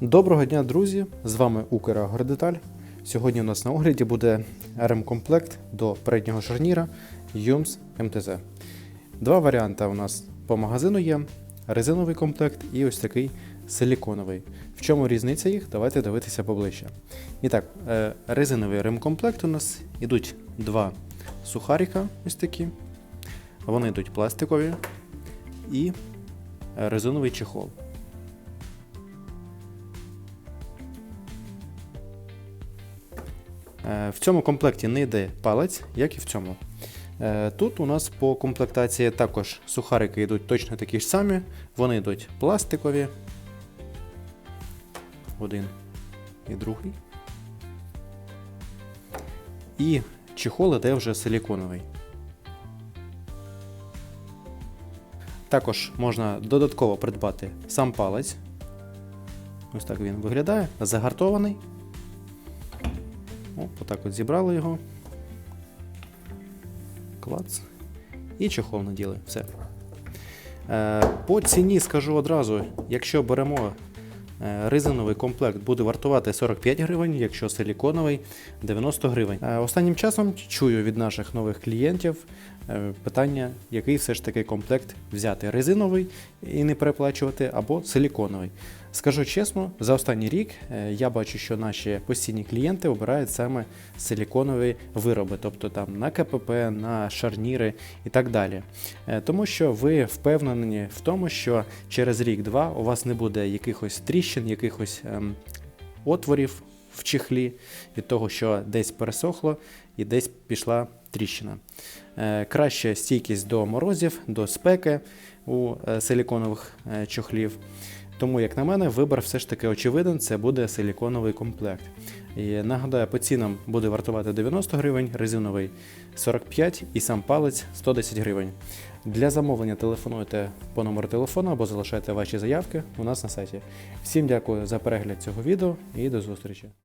Доброго дня, друзі! З вами Украгродеталь. Сьогодні у нас на огляді буде ремкомплект до переднього шарніра YUMS MTZ. Два варіанти у нас по магазину є: резиновий комплект і ось такий силіконовий. В чому різниця їх? Давайте дивитися поближче. І так, е, резиновий ремкомплект у нас ідуть два сухаріка, ось такі. Вони йдуть пластикові і резиновий чехол. В цьому комплекті не йде палець, як і в цьому. Е, Тут у нас по комплектації також сухарики йдуть точно такі ж самі. Вони йдуть пластикові. Один і другий. І чехол іде вже силіконовий. Також можна додатково придбати сам палець. Ось так він виглядає, загартований. Отак от зібрали його. Клац. І чехол наділи. Все. Е, по ціні скажу одразу, якщо беремо е, резиновий комплект, буде вартувати 45 гривень, якщо силіконовий 90 гривень. Е, останнім часом чую від наших нових клієнтів питання, який все ж таки комплект взяти: резиновий і не переплачувати, або силіконовий. Скажу чесно, за останній рік е, я бачу, що наші постійні клієнти обирають саме силіконові вироби, тобто там на КПП, на шарніри і так далі. Е, Тому що ви впевнені в тому, що через рік-два у вас не буде якихось тріщин, якихось ем, отворів в чехлі від того, що десь пересохло і десь пішла тріщина. Е, Краще стійкість до морозів, до спеки у е, силіконових чохлів. Тому, як на мене, вибір все ж таки очевиден, це буде силіконовий комплект. І нагадаю, по цінам буде вартувати 90 гривень, резиновий 45 і сам палець 110 гривень. Для замовлення телефонуйте по номеру телефону або залишайте ваші заявки у нас на сайті. Всім дякую за перегляд цього відео і до зустрічі!